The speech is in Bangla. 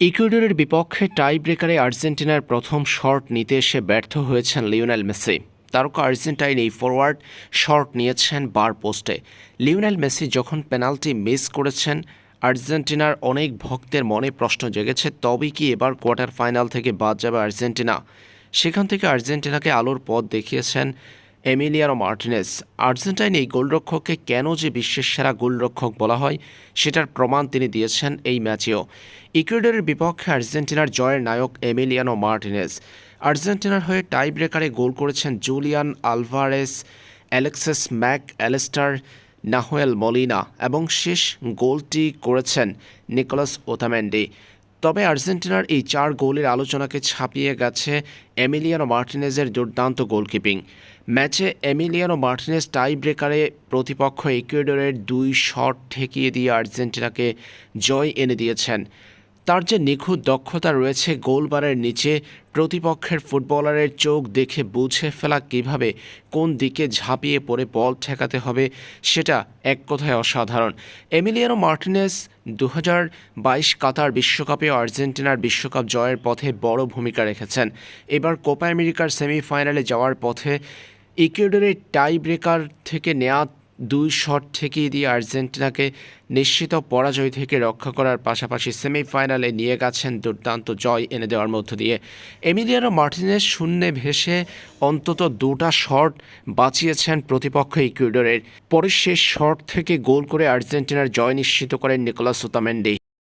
ইকুয়েডরের বিপক্ষে টাই ব্রেকারে আর্জেন্টিনার প্রথম শট নিতে এসে ব্যর্থ হয়েছেন লিওনেল মেসি। তারকা আর্জেন্টাইন এই ফরওয়ার্ড শট নিয়েছেন বার পোস্টে। লিওনেল মেসি যখন পেনাল্টি মিস করেছেন, আর্জেন্টিনার অনেক ভক্তের মনে প্রশ্ন জেগেছে, তবে কি এবার কোয়ার্টার ফাইনাল থেকে বাদ যাবে আর্জেন্টিনা? সেখান থেকে আর্জেন্টিনাকে আলোর পথ দেখিয়েছেন এমিলিয়ানো মার্টিনেস আর্জেন্টাইন এই গোলরক্ষককে কেন যে বিশ্বের সেরা গোলরক্ষক বলা হয়, সেটার প্রমাণ তিনি দিয়েছেন এই ম্যাচেও। ইকুয়েডরের বিপক্ষে আর্জেন্টিনার জয়ের নায়ক এমিলিয়ানো মার্টিনেস আর্জেন্টিনার হয়ে টাই ব্রেকারে গোল করেছেন Julian Alvarez, Alexis Mac, Allister Nahuel Molina এবং শেষ গোলটি করেছেন নিকোলাস ওতামেন্ডি তবে আর্জেন্টিনার এই চার গোলের আলোচনাকে ছাপিয়ে গেছে এমিলিয়ানো মার্টিনেজের দুর্দান্ত গোলকিপিং। ম্যাচে এমিলিয়ানো মার্টিনেজ টাই ব্রেকারে প্রতিপক্ষ ইকুয়েডরের দুই শট ঠেকিয়ে দিয়ে আর্জেন্টিনাকে জয় এনে দিয়েছেন। তার যে নিখুঁত দক্ষতা রয়েছে গোলবারের নিচে, প্রতিপক্ষের ফুটবলারের চোখ দেখে বুঝে ফেলা কীভাবে কোন দিকে ঝাঁপিয়ে পড়ে বল ঠেকাতে হবে, সেটা এক কথায় অসাধারণ। এমিলিয়ানো মার্টিনেস দু বাইশ কাতার বিশ্বকাপে আর্জেন্টিনার বিশ্বকাপ জয়ের পথে বড় ভূমিকা রেখেছেন। এবার কোপা আমেরিকার সেমিফাইনালে যাওয়ার পথে ইকুয়েডরের টাই ব্রেকার থেকে নেয়া দুই শট ঠেকিয়ে দিয়ে আর্জেন্টিনাকে নিশ্চিত পরাজয় থেকে রক্ষা করার পাশাপাশি সেমিফাইনালে নিয়ে গেছেন দুর্দান্ত জয় এনে দেওয়ার মধ্য দিয়ে। এমিলিয়ানো মার্টিনেস শূন্যে ভেসে অন্তত দুটা শট বাঁচিয়েছেন প্রতিপক্ষ ইকুয়েডরের। পরে শেষ শট থেকে গোল করে আর্জেন্টিনার জয় নিশ্চিত করেন নিকোলাস সুতামেন্ডি